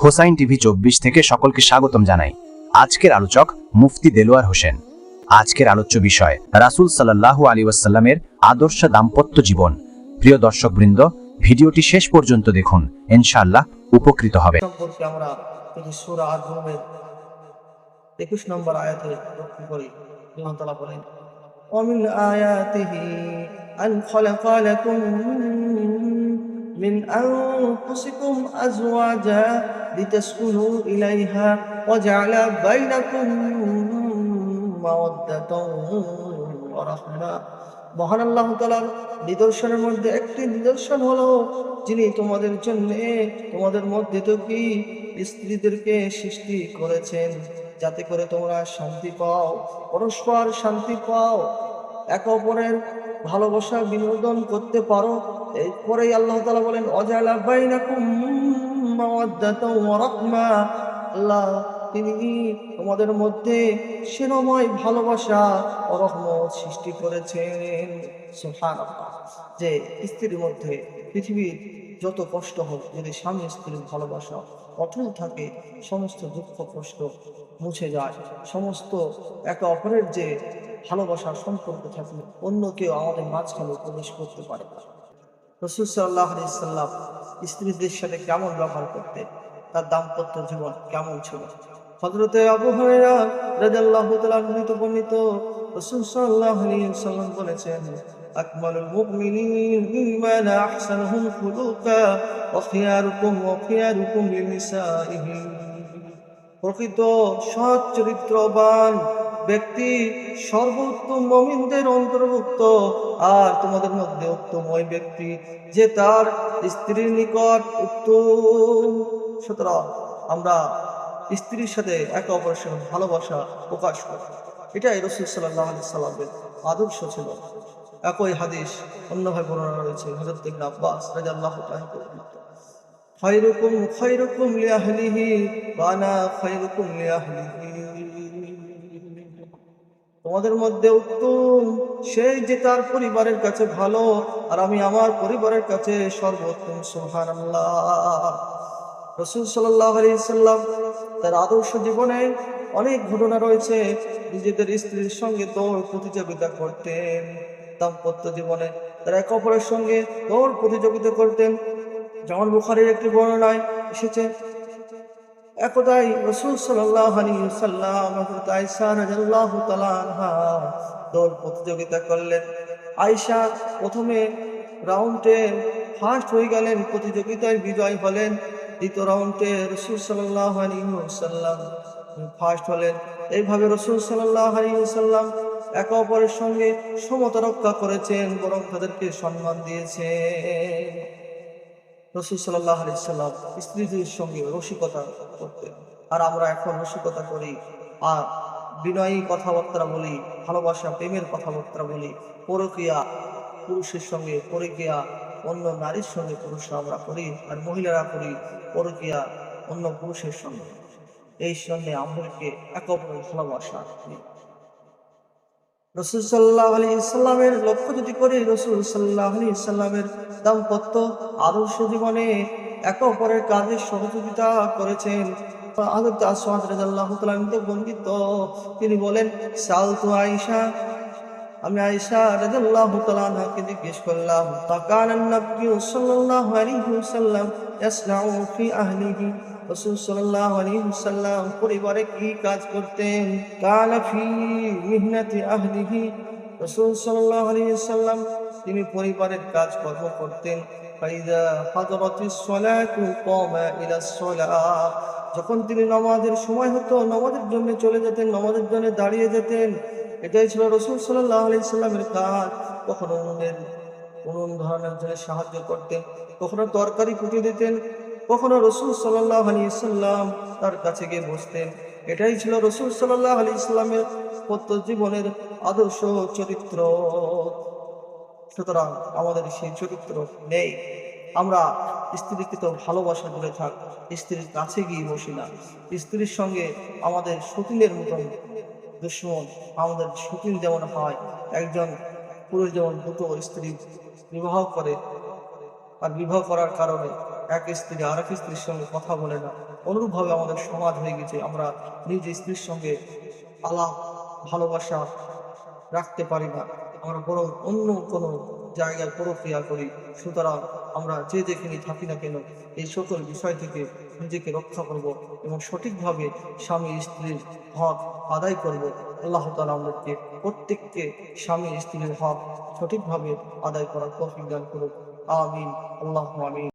Hossain TV চব্বিশ থেকে সকলকে স্বাগতম জানাই আজকের আলোচক মুফতি দেলোয়ার হোসেন আজকের আলোচ্য বিষয় রাসূল সাল্লাল্লাহু আলী ওয়াসাল্লামের আদর্শ দাম্পত্য জীবন প্রিয় দর্শকবৃন্দ ভিডিওটি শেষ পর্যন্ত দেখুন ইনশাআল্লাহ উপকৃত হবে সম্পর্কে আমরা যদি সুরা আজমের একুশ নম্বর আয়াতে লক্ষ্য করি আল্লাহ তালা বলেন ومن آياته أن خلق لكم من أنفسكم أزواجا لتسكنوا إليها وجعل بينكم مودة ورحمة মহান আল্লাহ তালার নিদর্শনের মধ্যে একটি নিদর্শন হলো যিনি তোমাদের জন্য তোমাদের মধ্যে তো কি স্ত্রীদেরকে সৃষ্টি করেছেন যাতে করে তোমরা শান্তি পাও পরস্পর শান্তি পাও একে অপরের ভালোবাসা বিনোদন করতে পারো এরপরেই আল্লাহ তালা বলেন অজালা বাইনাকুম মাওয়াদ্দাতাও ওয়া রাহমা তিনি তোমাদের মধ্যে সেরময় ভালোবাসা ও রহমত সৃষ্টি করেছেন। যে স্ত্রীর মধ্যে পৃথিবীর যত কষ্ট হোক, যদি স্বামী স্ত্রীর ভালোবাসা অটল থাকে, সমস্ত দুঃখ কষ্ট মুছে যায়। সমস্ত একে অপরের যে ভালোবাসার সম্পর্ক থাকলে অন্য কেউ আমাদের মাঝখানে প্রবেশ করতে পারে না। রসুল সাল্লাহ সাল্লাম স্ত্রীদের সাথে কেমন ব্যবহার করতে তার দাম্পত্য জীবন কেমন ছিল? হজরতে আবু বর্ণিত রাসূল ওয়াসাল্লাম বলেছেন প্রকৃত সৎ চরিত্রবান ব্যক্তি সর্বোত্তম মমিনদের অন্তর্ভুক্ত, আর তোমাদের মধ্যে উত্তম ওই ব্যক্তি যে তার স্ত্রীর নিকট উত্তম। সুতরাং আমরা স্ত্রীর সাথে একে অপরের সঙ্গে ভালোবাসা প্রকাশ করি। এটাই রসুল সাল্লাহ সাল্লামের আদর্শ ছিল। একই হাদিস অন্যভাবে বর্ণনা রয়েছে হজরত ইবনে আব্বাস রাদিয়াল্লাহু তাআলা খৈরুকুম লিয়াহলিহি বানা খৈরুকুম লিয়াহলিহি তোমাদের মধ্যে উত্তম। সেই যে তার পরিবারের কাছে ভালো, আর আমি আমার পরিবারের কাছে সর্বোত্তম সোহান রসুল সাল্লাম তার আদর্শ জীবনে অনেক ঘটনা রয়েছে। নিজেদের স্ত্রীর সঙ্গে দৌড় প্রতিযোগিতা করতেন, দাম্পত্য জীবনে তারা একে অপরের সঙ্গে দৌড় প্রতিযোগিতা করতেন। যেমন বুখারির একটি বর্ণনায় এসেছে একদাই রসুল সাল্লাহ দৌড় প্রতিযোগিতা করলেন। আয়েশা প্রথমে রাউন্ডে ফার্স্ট হয়ে গেলেন, প্রতিযোগিতায় বিজয় হলেন। দ্বিতীয় রাউন্ডে রসুল সাল্লাহ আলী ফার্স্ট হলেন। এইভাবে রসুল সাল্লাহ আলী একে অপরের সঙ্গে সমতা রক্ষা করেছেন, বরং তাদেরকে সম্মান দিয়েছেন। রসুল সাল্লাহ আলি সাল্লাম স্ত্রীদের সঙ্গে রসিকতা করতেন। আর আমরা এখন রসিকতা করি আর বিনয়ী কথাবার্তা বলি, ভালোবাসা, প্রেমের কথাবার্তা বলি। পরকিয়া পুরুষের সঙ্গে, পরকিয়া অন্য নারীর সঙ্গে পুরুষরা আমরা করি আর মহিলারা করি পরকিয়া অন্য পুরুষের সঙ্গে। এই সঙ্গে আমাদেরকে এক অপরের ভালোবাসা রসুল সাল্লাহ আলী ইসলামের লক্ষ্য যদি করি, রসুল সাল্লাহ আলী ইসলামের দাম্পত্য আদর্শ জীবনে একে অপরের কাজে সহযোগিতা করেছেন। বন্দিত তিনি বলেন, সালতু আয়েশা, আমি আয়েশা আনহাকে জিজ্ঞেস করলাম রাসূল সাল্লাল্লাহু আলাইহি ওয়াসাল্লাম পরিবারে কি কাজ করতেন? কানা ফি মিহনাতি আহলিহি। রাসূল সাল্লাল্লাহু আলাইহি ওয়াসাল্লাম তিনি পরিবারের কাজ কর্ম করতেন যখন তিনি নামাজের সময় হতো, নামাজের জন্য চলে যেতেন, নামাজের জন্য দাঁড়িয়ে যেতেন। এটাই ছিল রসুল সাল্লাহ আলি সাল্লামের কাজ। কখনো উনুনের, উনুন ধরানোর জন্য সাহায্য করতেন, কখনো তরকারি ফুটিয়ে দিতেন কখনো রসুল সাল্লাহ আলী ইসলাম তার কাছে গিয়ে বসতেন। এটাই ছিল রসুল সাল্লাহ আলী ইসলামের জীবনের আদর্শ চরিত্র। সুতরাং আমাদের সেই চরিত্র নেই। আমরা স্ত্রীকে তো ভালোবাসা দূরে থাক, স্ত্রীর কাছে গিয়ে বসি না। স্ত্রীর সঙ্গে আমাদের সতীনের মতন দুশ্মন, আমাদের সতীন যেমন হয়, একজন পুরুষ যেমন দুটো স্ত্রী বিবাহ করে, আর বিবাহ করার কারণে এক স্ত্রী আর এক স্ত্রীর সঙ্গে কথা বলে না। অনুরূপভাবে আমাদের সমাজ হয়ে গেছে। আমরা নিজ স্ত্রীর সঙ্গে আলাপ, ভালোবাসা রাখতে পারি না। আমরা বরং অন্য কোনো জায়গায় প্রক্রিয়া করি। সুতরাং আমরা যে যেখানে থাকি না কেন, এই সকল বিষয় থেকে নিজেকে রক্ষা করব এবং সঠিকভাবে স্বামী স্ত্রীর হক আদায় করব। আল্লাহ তালা আমাদেরকে প্রত্যেককে স্বামী স্ত্রীর হক সঠিকভাবে আদায় করার তৌফিক দান করুক। আমিন। আল্লাহ আমিন।